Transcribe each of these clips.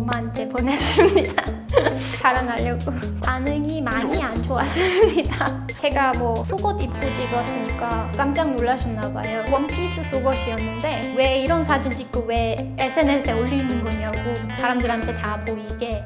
엄마한테 보냈습니다. 자랑하려고. 반응이 많이 안 좋았습니다. 제가 뭐 속옷 입고 찍었으니까 깜짝 놀라셨나 봐요. 원피스 속옷이었는데 왜 이런 사진 찍고 왜 SNS에 올리는 거냐고 사람들한테 다 보이게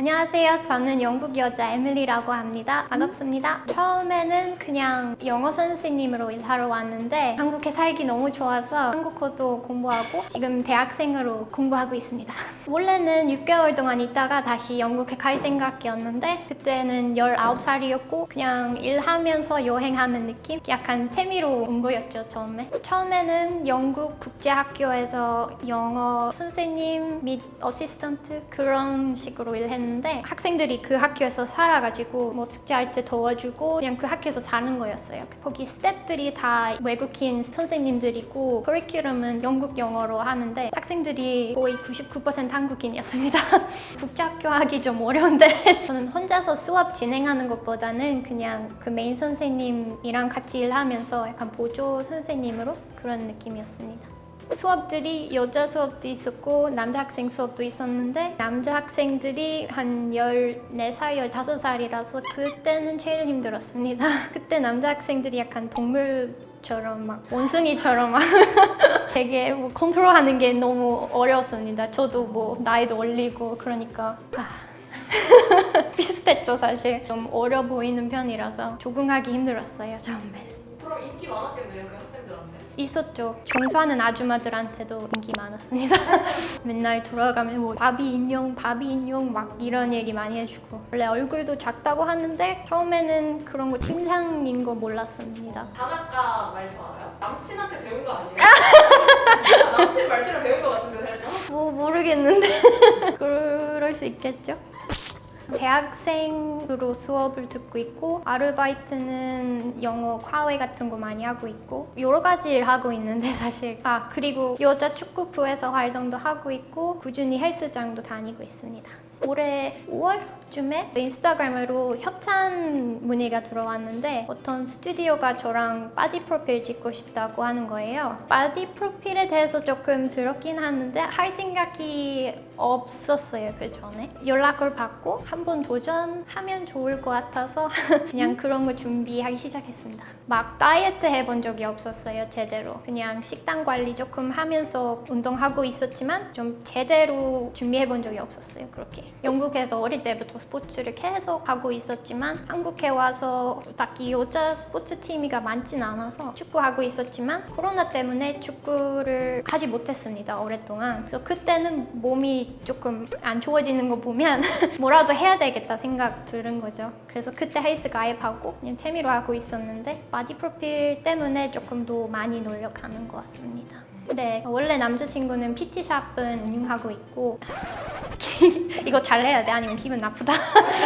안녕하세요. 저는 영국 여자 에밀리라고 합니다. 반갑습니다. 처음에는 그냥 영어 선생님으로 일하러 왔는데 한국에 살기 너무 좋아서 한국어도 공부하고 지금 대학생으로 공부하고 있습니다. 원래는 6개월 동안 있다가 다시 영국에 갈 생각이었는데 그때는 19살이었고 그냥 일하면서 여행하는 느낌? 약간 재미로 온 거였죠, 처음에. 처음에는 영국 국제학교에서 영어 선생님 및 어시스턴트 그런 식으로 일했는데 학생들이 그 학교에서 살아가지고 뭐 숙제할 때 도와주고 그냥 그 학교에서 사는 거였어요. 거기 스태프들이 다 외국인 선생님들이고 커리큘럼은 영국 영어로 하는데 학생들이 거의 99% 한국인이었습니다. 국제학교 하기 좀 어려운데 저는 혼자서 수업 진행하는 것보다는 그냥 그 메인 선생님이랑 같이 일하면서 약간 보조 선생님으로 그런 느낌이었습니다. 수업들이 여자 수업도 있었고 남자 학생 수업도 있었는데 남자 학생들이 한 14살, 15살이라서 그때는 제일 힘들었습니다. 그때 남자 학생들이 약간 동물 처럼 막 원숭이처럼 막 되게 뭐 컨트롤하는 게 너무 어려웠습니다. 저도 뭐 나이도 올리고 그러니까 아. 비슷했죠 사실 좀 어려 보이는 편이라서 적응하기 힘들었어요 처음에 그럼 인기 많았겠네요. 있었죠. 종수하는 아줌마들한테도 인기 많았습니다. 맨날 돌아가면 뭐 바비 인형, 바비 인형 막 이런 얘기 많이 해주고 원래 얼굴도 작다고 하는데 처음에는 그런 거 칭찬인 거 몰랐습니다. 단아까 말투 알아요? 남친한테 배운 거 아니에요? 아, 남친 말투를 배운 거 같은데 살짝. 뭐 모르겠는데 그럴 수 있겠죠. 대학생으로 수업을 듣고 있고 아르바이트는 영어 과외 같은 거 많이 하고 있고 여러 가지 일 하고 있는데 사실 아 그리고 여자 축구부에서 활동도 하고 있고 꾸준히 헬스장도 다니고 있습니다. 올해 5월쯤에 인스타그램으로 협찬 문의가 들어왔는데 어떤 스튜디오가 저랑 바디 프로필 찍고 싶다고 하는 거예요. 바디 프로필에 대해서 조금 들었긴 하는데 할 생각이 없었어요 그 전에 연락을 받고 한번 도전하면 좋을 것 같아서 그냥 그런 거 준비하기 시작했습니다. 막 다이어트 해본 적이 없었어요 제대로 그냥 식단 관리 조금 하면서 운동하고 있었지만 좀 제대로 준비해본 적이 없었어요 그렇게 영국에서 어릴 때부터 스포츠를 계속 하고 있었지만 한국에 와서 딱히 여자 스포츠 팀이가 많진 않아서 축구하고 있었지만 코로나 때문에 축구를 하지 못했습니다 오랫동안. 그래서 그때는 몸이 조금 안 좋아지는 거 보면 뭐라도 해야 되겠다 생각 들은 거죠. 그래서 그때 헬스 가입하고 그냥 재미로 하고 있었는데 바디 프로필 때문에 조금 더 많이 노력하는 것 같습니다. 네, 원래 남자친구는 PT샵은 운영하고 있고 이거 잘해야 돼? 아니면 기분 나쁘다?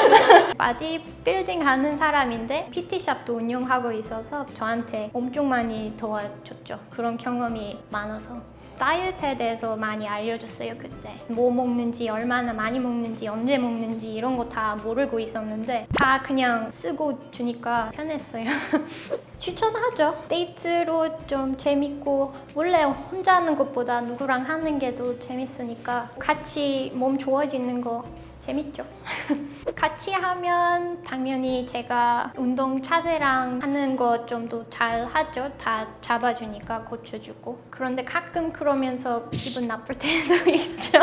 바디 빌딩 하는 사람인데 PT샵도 운영하고 있어서 저한테 엄청 많이 도와줬죠. 그런 경험이 많아서 다이어트에 대해서 많이 알려줬어요 그때. 뭐 먹는지 얼마나 많이 먹는지 언제 먹는지 이런 거 다 모르고 있었는데 다 그냥 쓰고 주니까 편했어요. 추천하죠. 데이트로 좀 재밌고 원래 혼자 하는 것보다 누구랑 하는 게 더 재밌으니까 같이 몸 좋아지는 거 재밌죠. 같이 하면 당연히 제가 운동 자세랑 하는 거 좀 더 잘 하죠. 다 잡아주니까 고쳐주고. 그런데 가끔 그러면서 기분 나쁠 때도 있죠.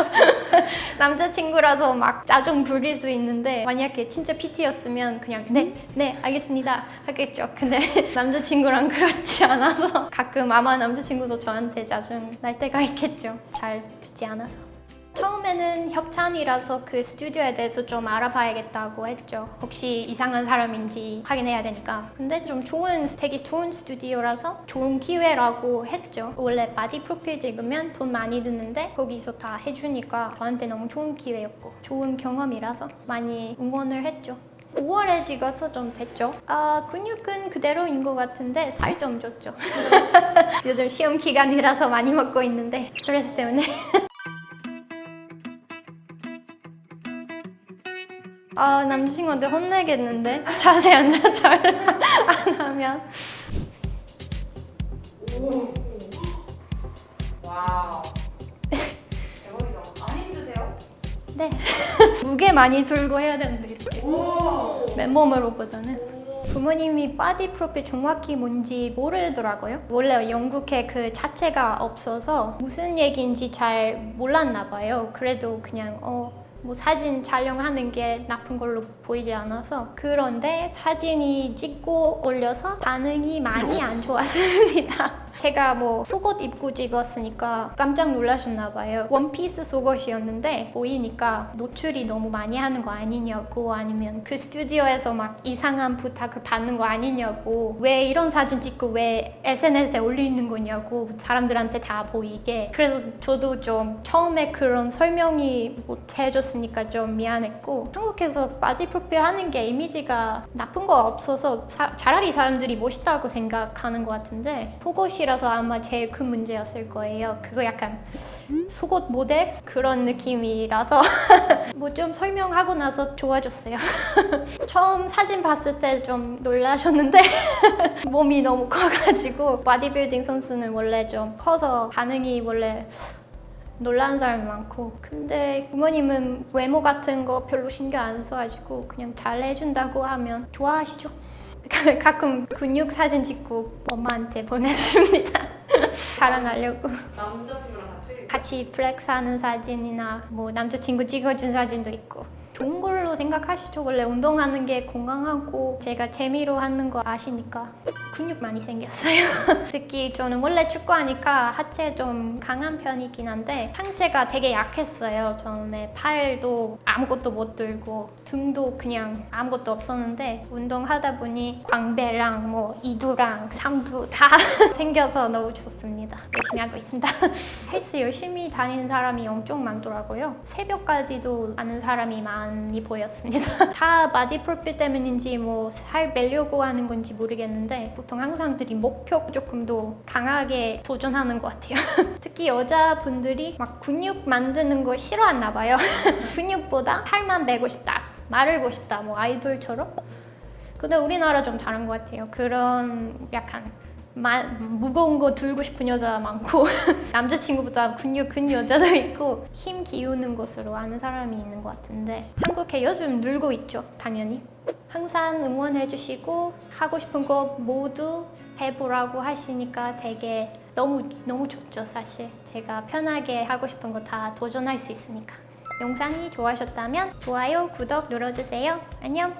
남자친구라서 막 짜증 부릴 수 있는데 만약에 진짜 PT였으면 그냥 네, 네, 알겠습니다 하겠죠. 근데 남자친구랑 그렇지 않아서 가끔 아마 남자친구도 저한테 짜증 날 때가 있겠죠. 잘 듣지 않아서. 처음에는 협찬이라서 그 스튜디오에 대해서 좀 알아봐야겠다고 했죠. 혹시 이상한 사람인지 확인해야 되니까. 근데 좀 좋은, 되게 좋은 스튜디오라서 좋은 기회라고 했죠. 원래 바디 프로필 찍으면 돈 많이 드는데 거기서 다 해주니까 저한테 너무 좋은 기회였고 좋은 경험이라서 많이 응원을 했죠. 5월에 찍어서 좀 됐죠. 아, 근육은 그대로인 것 같은데 살좀 쪘죠. 요즘 시험 기간이라서 많이 먹고 있는데 스트레스 때문에. 아 남자친구한테 혼내겠는데 자세 안잘 안 하면 오. 와우. 세. 무게 많이 들고 해야 되는데 이렇게 오. 맨몸으로보다는 부모님이 바디 프로필 정확히 뭔지 모르더라고요. 원래 영국에 그 자체가 없어서 무슨 얘기인지 잘 몰랐나 봐요. 그래도 그냥 어. 뭐 사진 촬영하는 게 나쁜 걸로 보이지 않아서 그런데 사진이 찍고 올려서 반응이 많이 안 좋았습니다. 제가 뭐 속옷 입고 찍었으니까 깜짝 놀라셨나 봐요. 원피스 속옷이었는데 보이니까 노출이 너무 많이 하는 거 아니냐고 아니면 그 스튜디오에서 막 이상한 부탁을 받는 거 아니냐고 왜 이런 사진 찍고 왜 SNS에 올리는 거냐고 사람들한테 다 보이게 그래서 저도 좀 처음에 그런 설명이 못 해줬으니까 좀 미안했고 한국에서 바디 프로필 하는 게 이미지가 나쁜 거 없어서 사- 차라리 사람들이 멋있다고 생각하는 것 같은데 속옷이라 서 아마 제일 큰 문제였을 거예요. 그거 약간 속옷 모델 그런 느낌이라서 뭐 좀 설명하고 나서 좋아졌어요. 처음 사진 봤을 때 좀 놀라셨는데 몸이 너무 커가지고 바디빌딩 선수는 원래 좀 커서 반응이 원래 놀라는 사람이 많고 근데 부모님은 외모 같은 거 별로 신경 안 써가지고 그냥 잘 해준다고 하면 좋아하시죠? 가끔 근육 사진 찍고 엄마한테 보내줍니다. 자랑하려고. 남자친구랑 같이 같이 플렉스 하는 사진이나 뭐 남자친구 찍어준 사진도 있고 좋은 걸로 생각하시죠 원래 운동하는 게 건강하고 제가 재미로 하는 거 아시니까 근육 많이 생겼어요 특히 저는 원래 축구하니까 하체 좀 강한 편이긴 한데 상체가 되게 약했어요 처음에 팔도 아무것도 못 들고 등도 그냥 아무것도 없었는데 운동하다 보니 광배랑 뭐 이두랑 삼두 다 생겨서 너무 좋습니다 열심히 하고 있습니다 헬스 열심히 다니는 사람이 엄청 많더라고요. 새벽까지도 하는 사람이 많이 보였습니다. 다 바디 프로필 때문인지 뭐 살 빼려고 하는 건지 모르겠는데 보통 사람들이 목표 조금 더 강하게 도전하는 것 같아요. 특히 여자분들이 막 근육 만드는 거 싫어하나 봐요. 근육보다 팔만 빼고 싶다, 마르고 싶다, 뭐 아이돌처럼. 근데 우리나라 좀 다른 것 같아요. 그런 약간 마, 무거운 거 들고 싶은 여자 많고 남자친구보다 근육 큰 여자도 있고 힘 기우는 것으로 아는 사람이 있는 것 같은데 한국에 요즘 늘고 있죠 당연히. 항상 응원해 주시고 하고 싶은 거 모두 해보라고 하시니까 되게 너무 너무 좋죠 사실. 제가 편하게 하고 싶은 거 다 도전할 수 있으니까. 영상이 좋아하셨다면 좋아요 구독 눌러주세요. 안녕